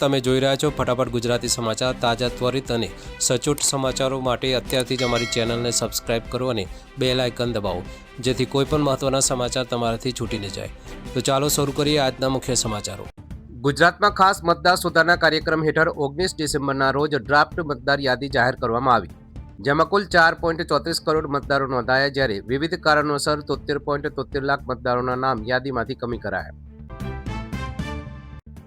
તમે જોઈ રહ્યા છો ફટાફટ ગુજરાતી સમાચાર તાજા ત્વરિત અને સચોટ સમાચારો માટે અત્યારથી જ અમારી ચેનલને સબસ્ક્રાઇબ કરો અને બે લાયકન દબાવો, જેથી કોઈપણ મહત્વના સમાચાર તમારાથી છૂટી ન જાય. તો ચાલો શરૂ કરીએ આજના મુખ્ય સમાચારો. ગુજરાતમાં ખાસ મતદાર સુધારણા કાર્યક્રમ હેઠળ ઓગણીસ ડિસેમ્બરના રોજ ડ્રાફ્ટ મતદાર યાદી જાહેર કરવામાં આવી. જેમાં કુલ ચાર પોઈન્ટ ચોત્રીસ કરોડ મતદારો નોંધાયા, જ્યારે વિવિધ કારણોસર તોતેર પોઈન્ટ તોતેર લાખ મતદારોના નામ યાદીમાંથી કમી કરાયા.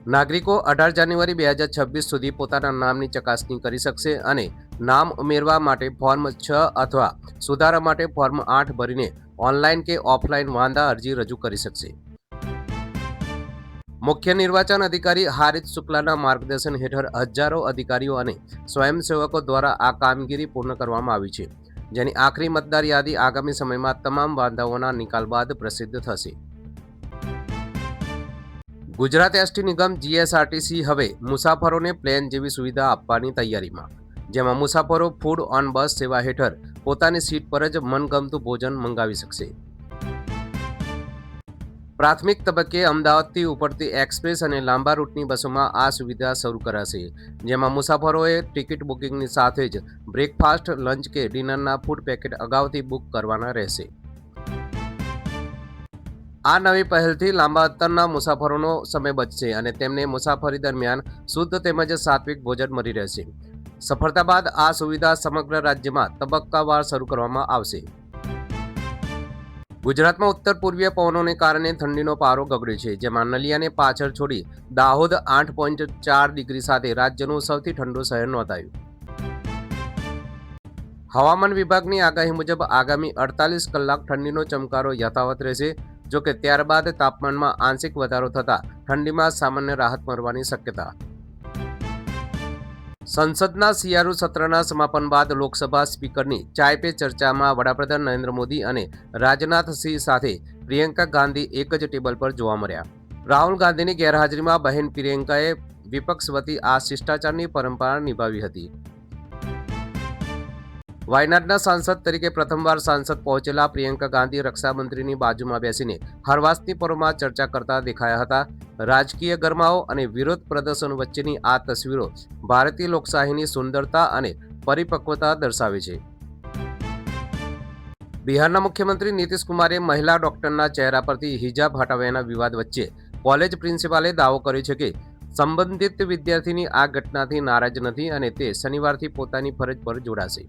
નાગરિકો અઢાર જાન્યુઆરી બે હજાર છવ્વીસ સુધી પોતાના નામની ચકાસણી કરી શકશે અને નામ ઉમેરવા માટે ફોર્મ છ અથવા સુધારા માટે ફોર્મ આઠ ભરીને ઓનલાઈન કે ઓફલાઈન વાંધા અરજી રજૂ કરી શકશે. મુખ્ય નિર્વાચન અધિકારી હારિત શુક્લાના માર્ગદર્શન હેઠળ હજારો અધિકારીઓ અને સ્વયંસેવકો દ્વારા આ કામગીરી પૂર્ણ કરવામાં આવી છે, જેની આખરી મતદાર યાદી આગામી સમયમાં તમામ વાંધાઓના નિકાલ બાદ પ્રસિદ્ધ થશે. ગુજરાત એસટી નિગમ જીએસઆરટીસી હવે મુસાફરોને પ્લેન જેવી સુવિધા આપવાની તૈયારીમાં. જેમાં મુસાફરો ફૂડ ઓન બસ સેવા હેઠળ પોતાની સીટ પર જ મનગમતું ભોજન મંગાવી શકશે. પ્રાથમિક તબક્કે અમદાવાદથી ઉપડતી એક્સપ્રેસ અને લાંબા રૂટની બસોમાં આ સુવિધા શરૂ કરાશે, જેમાં મુસાફરોએ ટિકિટ બુકિંગની સાથે જ બ્રેકફાસ્ટ, લંચ કે ડિનરના ફૂડ પેકેટ અગાઉથી બુક કરવાના રહેશે. આ નવી પહેલથી લાંબા અંતરના મુસાફરોનો સમય બચશે અને તેમને મુસાફરી દરમિયાન શુદ્ધ તેમજ સાત્વિક ભોજન મળી રહેશે. સફળતા બાદ આ સુવિધા સમગ્ર રાજ્યમાં તબક્કાવાર શરૂ કરવામાં આવશે. ગુજરાતમાં ઉત્તર પૂર્વીય પવનોને કારણે ઠંડીનો પારો ગગડ્યો છે, જેમાં નલિયાને પાછળ છોડી દાહોદ આઠ પોઈન્ટ ચાર ડિગ્રી સાથે રાજ્યનું સૌથી ઠંડુ શહેર નોંધાયું. હવામાન વિભાગની આગાહી મુજબ આગામી અડતાલીસ કલાક ઠંડીનો ચમકારો યથાવત રહેશે. જો કે ત્યારબાદ તાપમાનમાં આંશિક વધારો થતાં ઠંડીમાં સામાન્ય રાહત મળવાની શક્યતા. સંસદના શિયાળુ સત્રના સમાપન બાદ લોકસભા સ્પીકરની ચાય પે ચર્ચામાં વડાપ્રધાન નરેન્દ્ર મોદી અને રાજનાથસિંહ સાથે પ્રિયંકા ગાંધી એક જ ટેબલ પર જોવા મળ્યા. રાહુલ ગાંધીની ગેરહાજરીમાં બહેન પ્રિયંકાએ વિપક્ષ વતી આ શિષ્ટાચારની પરંપરા નિભાવી હતી. વાયનાડના સાંસદ તરીકે પ્રથમવાર સાંસદ પહોંચેલા પ્રિયંકા ગાંધી રક્ષામંત્રીની બાજુમાં બેસીને હરવાસની પરોમાં ચર્ચા કરતા દેખાયા હતા. રાજકીય ગરમાઓ અને વિરોધ પ્રદર્શન વચ્ચેની આ તસવીરો ભારતીય લોકશાહીની સુંદરતા અને પરિપક્વતા દર્શાવે છે. બિહારના મુખ્યમંત્રી નીતિશ કુમારે મહિલા ડોક્ટરના ચહેરા પરથી હિજાબ હટાવ્યાના વિવાદ વચ્ચે કોલેજ પ્રિન્સિપાલે દાવો કર્યો છે કે સંબંધિત વિદ્યાર્થીની આ ઘટનાથી નારાજ નથી અને તે શનિવારથી પોતાની ફરજ પર જોડાશે.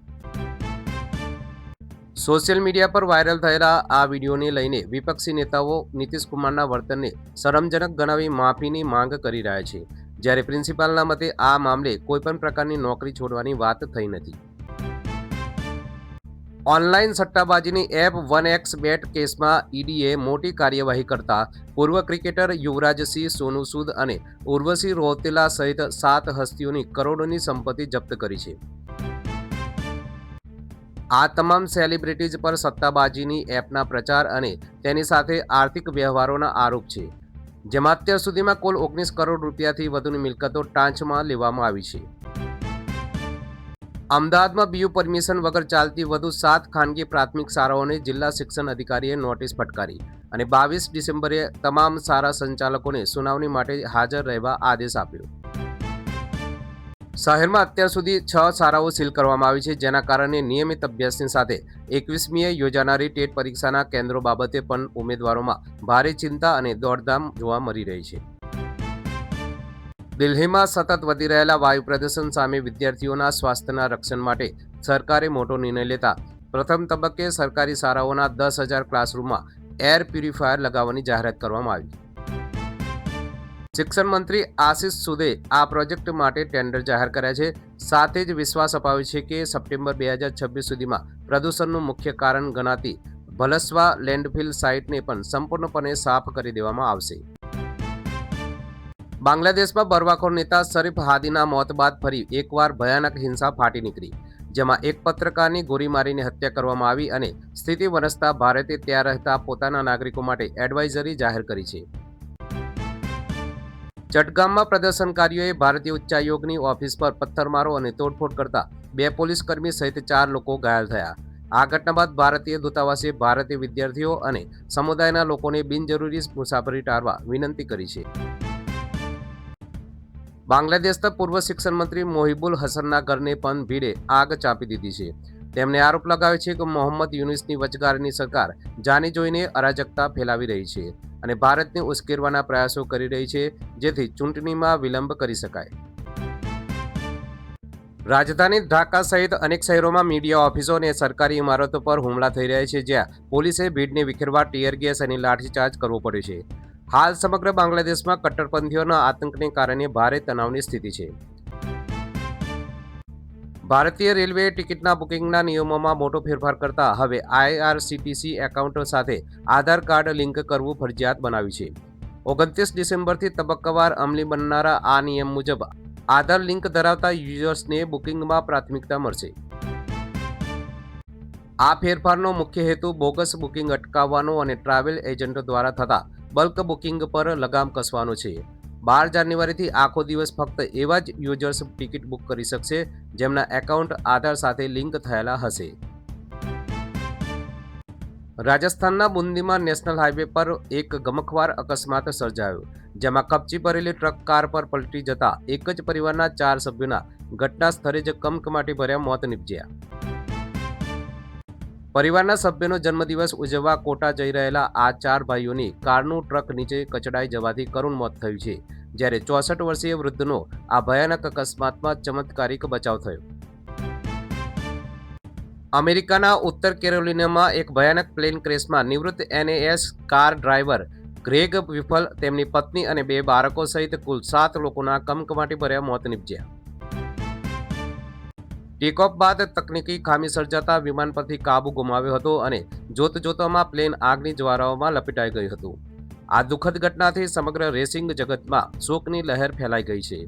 સોશિયલ મીડિયા પર વાયરલ થયેલા આ વિડીયોને લઈને વિપક્ષી નેતાઓ નીતિશ કુમારના વર્તનને શરમજનક ગણાવી માફીની માંગ કરી રહ્યા છે. જ્યારે પ્રિન્સિપાલના મતે આ મામલે કોઈપણ પ્રકારની નોકરી છોડવાની વાત થઈ નથી. ઓનલાઈન સટ્ટાબાજીની એપ વન એક્સ બેટ કેસમાં ઈડીએ મોટી કાર્યવાહી કરતા પૂર્વ ક્રિકેટર યુવરાજસિંહ સોનુ સૂદ અને ઉર્વશી રોહતેલા સહિત સાત હસ્તીઓની કરોડોની સંપત્તિ જપ્ત કરી છે. આ તમામ સેલિબ્રિટીઝ પર સત્તાબાજીની એપના પ્રચાર અને તેની સાથે આર્થિક વ્યવહારોના આરોપ છે. જેમાં અત્યાર સુધીમાં કુલ ઓગણીસ કરોડ રૂપિયાથી વધુની મિલકતો ટાંચમાં લેવામાં આવી છે. અમદાવાદમાં બીયુ પરમિશન વગર ચાલતી વધુ સાત ખાનગી પ્રાથમિક શાળાઓને જિલ્લા શિક્ષણ અધિકારીએ નોટિસ ફટકારી અને બાવીસ ડિસેમ્બરે તમામ શાળા સંચાલકોને સુનાવણી માટે હાજર રહેવા આદેશ આપ્યો. શહેરમાં અત્યાર સુધી છ શાળાઓ સીલ કરવામાં આવી છે, જેના કારણે નિયમિત અભ્યાસની સાથે એકવીસમીએ યોજાનારી ટેટ પરીક્ષાના કેન્દ્રો બાબતે પણ ઉમેદવારોમાં ભારે ચિંતા અને દોડધામ જોવા મળી રહી છે. દિલ્હીમાં સતત વધી રહેલા વાયુ પ્રદૂષણ સામે વિદ્યાર્થીઓના સ્વાસ્થ્યના રક્ષણ માટે સરકારે મોટો નિર્ણય લેતા પ્રથમ તબક્કે સરકારી શાળાઓના દસ હજાર ક્લાસરૂમમાં એર પ્યુરિફાયર લગાવવાની જાહેરાત કરવામાં આવી. શિક્ષણ મંત્રી આશિષ સુદે આ પ્રોજેક્ટ માટે ટેન્ડર જાહેર કર્યા છે. સાથે જ વિશ્વાસ અપાવ્યો છે કે સપ્ટેમ્બર બે હજાર છવ્વીસ સુધીમાં પ્રદૂષણનું મુખ્ય કારણ ગણાતી ભલસવા લેન્ડફિલ સાઇટને પણ સંપૂર્ણપણે સાફ કરી દેવામાં આવશે. બાંગ્લાદેશમાં બરવાખોર નેતા શરીફ હાદીના મોત બાદ ફરી એકવાર ભયાનક હિંસા ફાટી નીકળી. જેમાં એક પત્રકારની ગોળી મારીને હત્યા કરવામાં આવી અને સ્થિતિ વરસતા ભારતે ત્યાં રહેતા પોતાના નાગરિકો માટે એડવાઇઝરી જાહેર કરી છે. ચટગામમાં પ્રદર્શનકારીઓએ ભારતીય ઉચ્ચાયોગની ઓફિસ પર પથ્થરમારો અને તોડફોડ કરતા બે પોલીસકર્મી સહિત ચાર લોકો ઘાયલ થયા. આ ઘટના બાદ ભારતીય દૂતાવાસે ભારતીય વિદ્યાર્થીઓ અને સમુદાયના લોકોને બિનજરૂરી મુસાફરી ટાળવા વિનંતી કરી છે. બાંગ્લાદેશના પૂર્વ શિક્ષણ મંત્રી મોહિબુલ હસનના ઘરને પણ ભીડે આગ ચાંપી દીધી છે. તેમણે આરોપ લગાવ્યો છે કે મોહમ્મદ યુનિસની વચગાળાની સરકાર જાણી જોઈને અરાજકતા ફેલાવી રહી છે અને ભારતને ઉશ્કેરવાના પ્રયાસો કરી રહી છે, જેથી ચૂંટણીમાં વિલંબ કરી શકાય. રાજધાની ઢાકા સહિત અનેક શહેરોમાં મીડિયા ઓફિસો અને સરકારી ઇમારતો પર હુમલા થઈ રહ્યા છે, જ્યાં પોલીસે ભીડને વિખેરવા ટીયર ગેસ અને લાઠીચાર્જ કરવો પડ્યો છે. હાલ સમગ્ર બાંગ્લાદેશમાં કટ્ટરપંથીઓના આતંકને કારણે ભારે તણાવની સ્થિતિ છે. ભારતીય રેલવે ટિકિટના બુકિંગના નિયમોમાં મોટો ફેરફાર કરતા હવે આઈઆરસીટીસી એકાઉન્ટ સાથે આધાર કાર્ડ લિંક કરવું ફરજિયાત બનાવ્યું છે. ઓગણત્રીસ ડિસેમ્બરથી તબક્કાવાર અમલી બનનારા આ નિયમ મુજબ આધાર લિંક ધરાવતા યુઝર્સને બુકિંગમાં પ્રાથમિકતા મળશે. આ ફેરફારનો મુખ્ય હેતુ બોગસ બુકિંગ અટકાવવાનો અને ટ્રાવેલ એજન્ટો દ્વારા થતા બલ્ક બુકિંગ પર લગામ કસવાનો છે. બાર જાન્યુઆરીથી આખો દિવસ ફક્ત એવા જ યુઝર્સ ટિકિટ બુક કરી શકશે જેમના એકાઉન્ટ આધાર સાથે લિંક થયેલા હશે. રાજસ્થાનના બુંદીમાં નેશનલ હાઈવે પર એક ગમખવાર અકસ્માત સર્જાયો, જેમાં કપચી ભરેલી ટ્રક કાર પર પલટી જતા એક જ પરિવારના ચાર સભ્યોના ઘટના સ્થળે જ કમકમાટી ભર્યા મોત નીપજ્યા. પરિવારના સભ્યનો જન્મદિવસ ઉજવવા કોટા જઈ રહેલા આ ચાર ભાઈઓની કારનું ટ્રક નીચે કચડાઈ જવાથી કરુણ મોત થયું છે. જ્યારે ચોસઠ વર્ષીય વૃદ્ધનો આ ભયાનક અકસ્માતમાં ચમત્કારિક બચાવ થયો. અમેરિકાના ઉત્તર કેરોલિનામાં એક ભયાનક પ્લેન ક્રેશમાં નિવૃત્ત NASCAR driver Greg Biffle તેમની પત્ની અને બે બાળકો સહિત કુલ સાત લોકોના કમકમાટી ભર્યા મોત નીપજ્યા. ટેકઓફ બાદ તકનીકી ખામી સર્જાતા વિમાન પરથી કાબુ ગુમાવ્યો હતો અને જોત જોતામાં પ્લેન આગની જ્વારાઓમાં લપેટાઈ ગયું હતું. આ દુઃખદ ઘટનાથી સમગ્ર રેસિંગ જગતમાં શોકની લહેર ફેલાઈ ગઈ છે.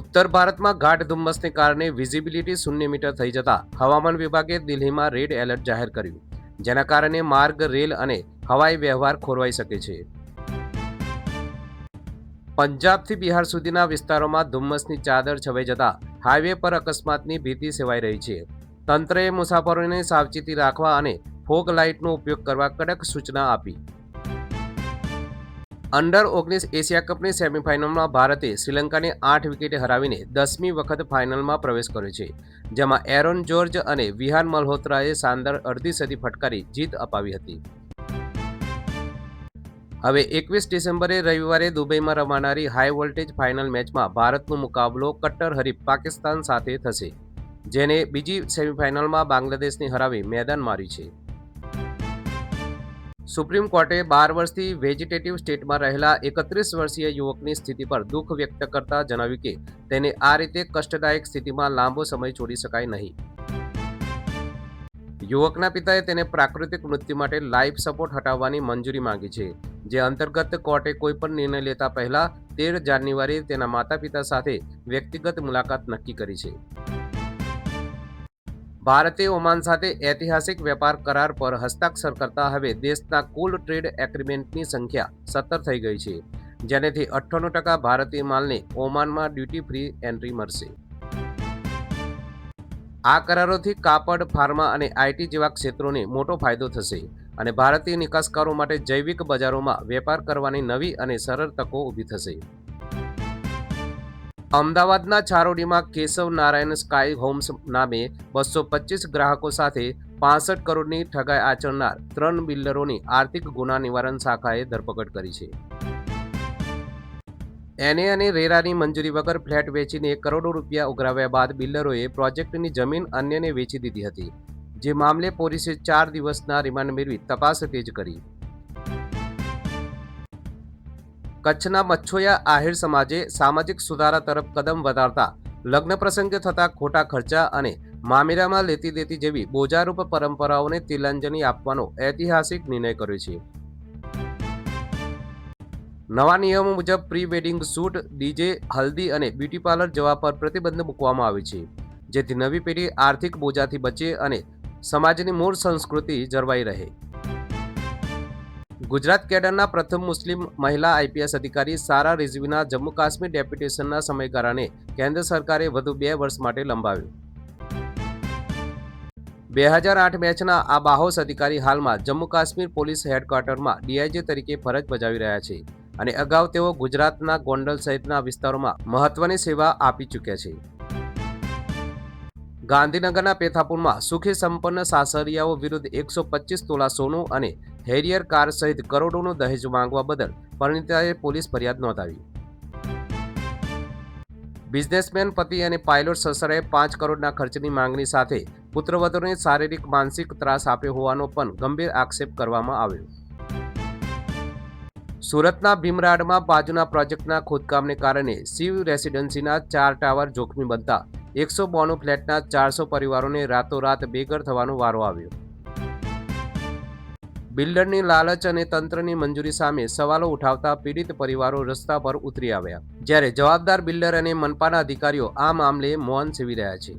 ઉત્તર ભારતમાં ગાઢ ધુમ્મસને કારણે વિઝિબિલિટી શૂન્ય મીટર થઈ જતા હવામાન વિભાગે દિલ્હીમાં રેડ એલર્ટ જાહેર કર્યું, જેના કારણે માર્ગ, રેલ અને હવાઈ વ્યવહાર ખોરવાઈ શકે છે. પંજાબથી બિહાર સુધીના વિસ્તારોમાં ધુમ્મસની ચાદર છવાઈ જતા હાઈવે પર અકસ્માતની ભીતિ સેવાઈ રહી છે. તંત્રએ મુસાફરોને સાવચેતી રાખવા અને ફોગ લાઇટનો ઉપયોગ કરવા કડક સૂચના આપી. અંડર ઓગણીસ એશિયા કપની સેમીફાઇનલમાં ભારતે શ્રીલંકાને આઠ વિકેટે હરાવીને દસમી વખત ફાઇનલમાં પ્રવેશ કર્યો છે, જેમાં એરોન જોર્જ અને વિહાન મલ્હોત્રાએ શાનદાર અડધી સદી ફટકારી જીત અપાવી હતી. હવે એકવીસ ડિસેમ્બરે રવિવારે દુબઈમાં રમાનારી હાઈ વોલ્ટેજ ફાઇનલ મેચમાં ભારતનો મુકાબલો કટ્ટર હરીફ પાકિસ્તાન સાથે થશે, જેને બીજી સેમીફાઇનલમાં બાંગ્લાદેશની હરાવી મેદાન માર્યું છે. સુપ્રીમ કોર્ટે બાર વર્ષથી વેજીટેટિવ સ્ટેટમાં રહેલા એકત્રીસ વર્ષીય યુવકની સ્થિતિ પર દુઃખ વ્યક્ત કરતા જણાવ્યું કે તેને આ રીતે કષ્ટદાયક સ્થિતિમાં લાંબો સમય છોડી શકાય નહીં. યુવકના પિતાએ તેને પ્રાકૃતિક મૃત્યુ માટે લાઈફ સપોર્ટ હટાવવાની મંજૂરી માંગી છે. જે અંતર્ગત કોર્ટે કોઈ પણ નિર્ણય લેતા પહેલા તેર જાન્યુઆરી તેના માતા પિતા સાથે વ્યક્તિગત મુલાકાત નક્કી કરી છે. ભારતે ઓમાન સાથે ઐતિહાસિક વેપાર કરાર પર હસ્તાક્ષર કરતા હવે દેશના કુલ ટ્રેડ એગ્રીમેન્ટની સંખ્યા સત્તર થઈ ગઈ છે. જેનેથી અઠ્ઠાણું ટકા ભારતીય માલને ઓમાનમાં ડ્યુટી ફ્રી એન્ટ્રી મળશે. આ કરારોથી કાપડ, ફાર્મા અને આઈટી જેવા ક્ષેત્રોને મોટો ફાયદો થશે અને ભારતીય નિકાસકારો માટે જૈવિક બજારોમાં વેપાર કરવાની નવી અને સરળ તકો ઊભી થશે. અમદાવાદના છારોડીમાં કેશવ નારાયણ સ્કાય હોમ્સ નામે બસો પચીસ ગ્રાહકો સાથે પાસઠ કરોડની ઠગાઈ આચરનાર ત્રણ બિલ્ડરોની આર્થિક ગુના નિવારણ શાખાએ ધરપકડ કરી છે. એને અને રેરાની મંજૂરી વગર ફ્લેટ વેચીને કરોડો રૂપિયા ઉઘરાવ્યા બાદ બિલ્ડરોએ પ્રોજેક્ટની જમીન અન્યને વેચી દીધી હતી, જે મામલે પોલીસે ચાર દિવસના રિમાન્ડ મેળવી તપાસ તેજ કરી. કચ્છના મચ્છોયા આહિર સમાજે સામાજિક સુધારા તરફ કદમ વધારતા, લગ્ન પ્રસંગે થતા ખોટા ખર્ચા અને મામેરામાં લેતી દેતી જેવી બોજારૂપ પરંપરાઓને તિલાંજલિ આપવાનો ઐતિહાસિક નિર્ણય કર્યો છે. નવા નિયમો મુજબ pre wedding shoot, DJ, haldi અને બ્યુટી પાર્લર જવા પર પ્રતિબંધ મૂકવામાં આવે છે. જેથી નવી પેઢી આર્થિક બોજાથી બચે અને સમાજની મૂળ સંસ્કૃતિ જળવાઈ રહે. ગુજરાત કેડરના પ્રથમ મુસ્લિમ મહિલા આઈપીએસ અધિકારી સારા રિઝવીના જમ્મુ કાશ્મીર ડેપ્યુટેશનના સમયગાળાને કેન્દ્ર સરકારે વધુ બે વર્ષ માટે લંબાવ્યું. બે હજાર આઠ મેચના આ બાહોસ અધિકારી હાલમાં જમ્મુ કાશ્મીર પોલીસ હેડક્વાર્ટરમાં ડીઆઈજી તરીકે ફરજ બજાવી રહ્યા છે. અને અગાઉ તેઓ ગુજરાતના ગોંડલ સહિતના વિસ્તારોમાં મહત્વની સેવા આપી ચૂક્યા છે. ગાંધીનગરના પેથાપુરમાં સુખી સંપન્ન સાસરિયાઓ વિરુદ્ધ એકસો પચીસ તોલા સોનું અને હેરિયર કાર સહિત કરોડોનું દહેજ માંગવા બદલ પરિણીતાએ પોલીસ ફરિયાદ નોંધાવી. બિઝનેસમેન પતિ અને પાયલોટ સસરાએ પાંચ કરોડના ખર્ચની માંગણી સાથે પુત્રવધુને શારીરિક માનસિક ત્રાસ આપ્યો હોવાનો પણ ગંભીર આક્ષેપ કરવામાં આવ્યો. સુરતના ભીમરાડમાં બાજુના પ્રોજેક્ટના ખોદકામને કારણે શિવ રેસિડેન્સીના ચાર ટાવર જોખમી બનતા એકસો બોનું ફ્લેટના ચારસો પરિવારોને રાતોરાત બેઘર થવાનો વારો આવ્યો. બિલ્ડરની લાલચ અને તંત્રની મંજૂરી સામે સવાલો ઉઠાવતા પીડિત પરિવારો રસ્તા પર ઉતરી આવ્યા. જ્યારે જવાબદાર બિલ્ડર અને મનપાના અધિકારીઓ આ મામલે મૌન સેવી રહ્યા છે.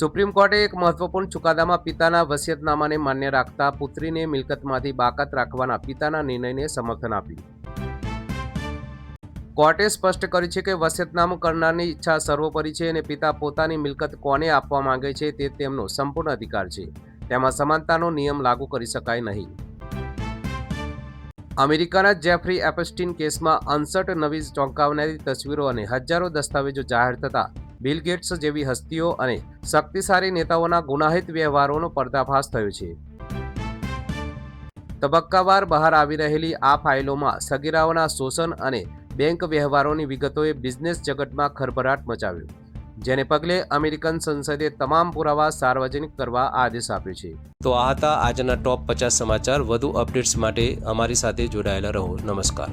સુપ્રીમ કોર્ટે એક મહત્વપૂર્ણ ચુકાદામાં પિતાના વસિયતનામાને માન્ય રાખતા પુત્રીને મિલકતમાંથી બાકાત રાખવાના પિતાના નિર્ણયને સમર્થન આપ્યું. કોર્ટે સ્પષ્ટ કર્યું છે કે વસિયતનામું કરનારની ઈચ્છા સર્વોપરી છે અને પિતા પોતાની મિલકત કોને આપવા માંગે છે તે તેમનો સંપૂર્ણ અધિકાર છે. તેમાં સમાનતાનો નિયમ લાગુ કરી શકાય નહીં. અમેરિકાના જેફરી એપસ્ટીન કેસમાં અનસઠ નવી ચોંકાવનારી તસવીરો અને હજારો દસ્તાવેજો જાહેર થતા બિલ ગેટ્સ જેવી હસ્તીઓ અને શક્તિશાળી નેતાઓના ગુનાહિત વ્યવહારોનો પર્દાફાશ થયો છે. તબક્કાવાર બહાર આવી રહેલી આ ફાઇલોમાં સગીરાઓના શોષણ અને બેંક વ્યવહારોની વિગતોએ બિઝનેસ જગતમાં ખરભરાટ મચાવ્યો, જેને પગલે અમેરિકન સંસદે તમામ પુરાવા સાર્વજનિક કરવા આદેશ આપ્યો છે. તો આ હતા આજના ટોપ પચાસ સમાચાર. વધુ અપડેટ્સ માટે અમારી સાથે જોડાયેલા રહો. નમસ્કાર.